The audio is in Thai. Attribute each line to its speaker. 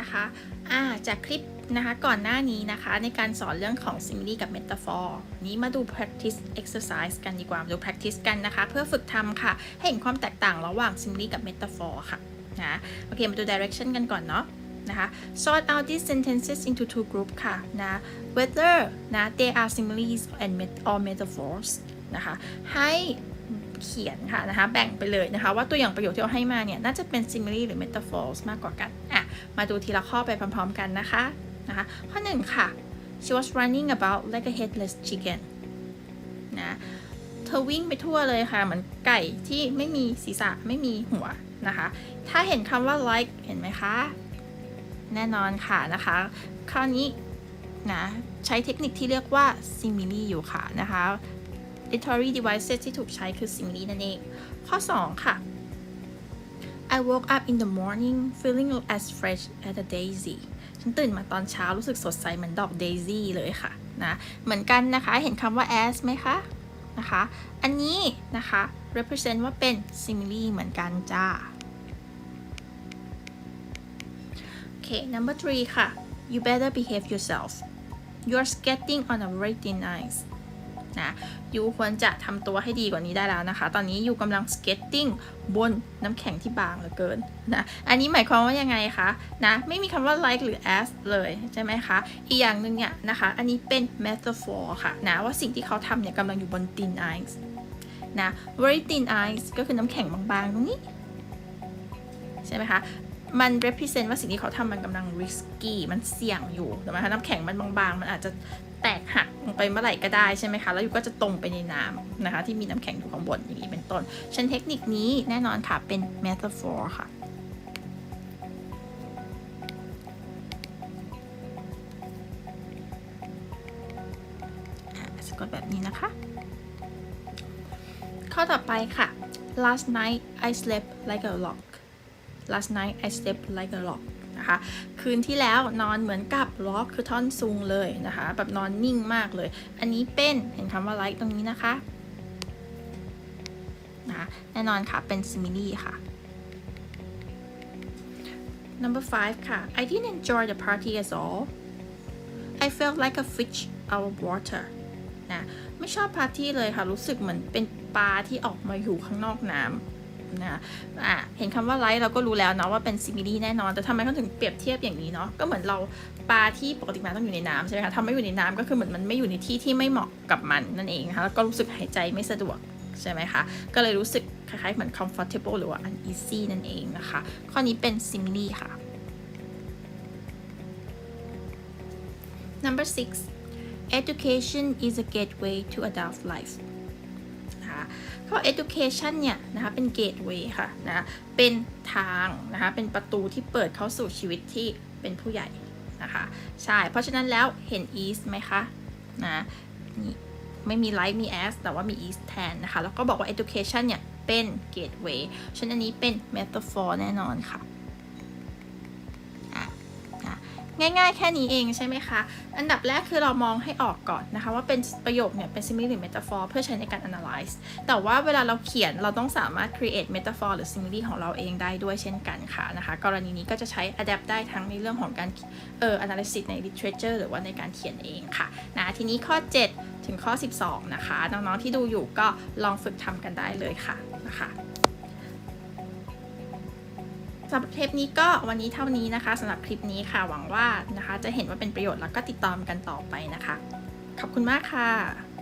Speaker 1: นะคะอ่าจากคลิปนะคะก่อนหน้านี้นะคะในการสอนเรื่องของ simile กับ metaphor นี้มาดู practice exercise กันดีกว่าดู practice กันนะคะ เพื่อฝึกทำค่ะ ให้เห็นความแตกต่างระหว่าง simile กับ metaphor ค่ะนะโอเคมาดู direction กันก่อนเนาะนะคะ sort out these sentences into two groups ค่ะนะ whether นะ they are similes and met or metaphors นะคะให้เขียนค่ะนะคะแบ่งไปเลยนะคะ ว่าตัวอย่างประโยคที่เราให้มาเนี่ย น่าจะเป็น simile หรือ metaphors มากกว่ากัน มาดูทีละข้อไปพร้อมๆกันนะคะนะคะข้อหนึ่งค่ะ she was running about like a headless chicken นะเธอวิ่งไปทั่วเลยค่ะ เหมือนไก่ที่ไม่มีศีรษะไม่มีหัวนะคะ ถ้าเห็นคำว่า like เห็นไหมคะ แน่นอนค่ะนะคะ คราวนี้นะใช้เทคนิคที่เรียกว่า simile อยู่ค่ะนะคะ literary devices ที่ถูกใช้คือ simile นั่นเอง ข้อ 2 ค่ะ I woke up in the morning feeling as fresh as a daisy ฉันตื่นมาตอนเช้ารู้สึกสดใสเหมือนดอก daisy เลยค่ะนะ เหมือนกันนะคะ เห็นคำว่า as ไหมคะ นะคะ อันนี้นะคะ represent ว่าเป็น simile เหมือนกันจ้า โอเค number three ค่ะ you better behave yourself you're skating on a very thin ice นะยูควรจะทำตัวให้ดีกว่านี้ได้แล้วนะคะ ตอนนี้ยูกำลัง skating บนน้ำแข็งที่บางเหลือเกินนะอันนี้หมายความว่ายังไงคะนะไม่มีคำว่า like หรือ as เลยใช่ไหมคะ อีกอย่างหนึ่งเนี่ยนะคะ อันนี้เป็น metaphor ค่ะนะว่าสิ่งที่เขาทำเนี่ยกำลังอยู่บน thin ice นะ very thin ice ก็คือน้ำแข็งบางๆ ตรงนี้ ใช่ไหมคะมัน represent ว่าสิ่งที่เขาทำมันกำลัง risky มันเสี่ยงอยู่ถูกไหมคะน้ำแข็งมันบางๆ มันอาจจะแตก หักลงไปเมื่อไหร่ก็ได้ใช่ไหมคะ แล้วอยู่ก็จะตรงไปในน้ำนะคะ ที่มีน้ำแข็งอยู่ข้างบนอย่างนี้เป็นต้นฉันเทคนิคนี้แน่นอนค่ะ เป็น metaphor ค่ะอะสะกดแบบนี้นะคะ ข้อต่อไปค่ะ last night I slept like a log last night I slept like a log นะคะ คืนที่แล้วนอนเหมือนกับล็อกคือท่อนซุงเลยนะคะ แบบนอนนิ่งมากเลย อันนี้เป็นเห็นคำว่า like ตรงนี้นะคะนะแน่นอนค่ะเป็น simile ค่ะ number five ค่ะ I didn't enjoy the party at all I felt like a fish out of water นะไม่ชอบปาร์ตี้เลยค่ะ รู้สึกเหมือนเป็นปลาที่ออกมาอยู่ข้างนอกน้ำ นะอะเห็นคำว่าไลท์เราก็รู้แล้วเนาะว่าเป็นซิมิลี่แน่นอน แต่ทำไมเขาถึงเปรียบเทียบอย่างนี้เนาะก็เหมือนเราปลาที่ปกติมันต้องอยู่ในน้ำใช่ไหมคะทำไม่อยู่ในน้ำก็คือเหมือนมันไม่อยู่ในที่ที่ไม่เหมาะกับมันนั่นเองนะคะแล้วก็รู้สึกหายใจไม่สะดวกใช่ไหมคะ ก็เลยรู้สึกคล้ายๆเหมือน comfortable หรือว่า uneasy นั่นเองนะคะ ข้อนี้เป็น simile ค่ะ number six education is a gateway to adult life นะคะก็ education เนี่ยนะคะเป็น gateway ค่ะนะเป็นทางนะคะเป็นประตูที่เปิดเข้าสู่ชีวิตที่เป็นผู้ใหญ่นะคะใช่เพราะฉะนั้นแล้วเห็น is ไหมคะนะนี่ไม่มี like มี as แต่ว่ามี is แทนนะคะ แล้วก็บอกว่า education เนี่ยเป็น gateway ฉะนั้นอันนี้เป็น metaphor แน่นอนค่ะ ง่ายๆ แค่นี้เองใช่ไหมคะ อันดับแรกคือเรามองให้ออกก่อนนะคะ ว่าเป็นประโยคเนี่ยเป็น simile หรือ metaphor เพื่อใช้ในการ analyze แต่ว่าเวลาเราเขียนเราต้องสามารถ create metaphor หรือ simile ของเราเองได้ด้วยเช่นกันค่ะนะคะ กรณีนี้ก็จะใช้ adapt ได้ทั้งในเรื่องของการเอ่อ analysis ใน literature หรือว่าในการเขียนเองค่ะนะทีนี้ข้อ 7 ถึงข้อ 12 นะคะ น้องๆที่ดูอยู่ก็ลองฝึกทำกันได้เลยค่ะนะคะำหรับเทปนี้ก็วันนี้เท่านี้นะคะสำหรับคลิปนี้ค่ะหวังว่านะคะ จะเห็นว่าเป็นประโยชน์แล้วก็ติดตามกันต่อไปนะคะ ขอบคุณมากค่ะ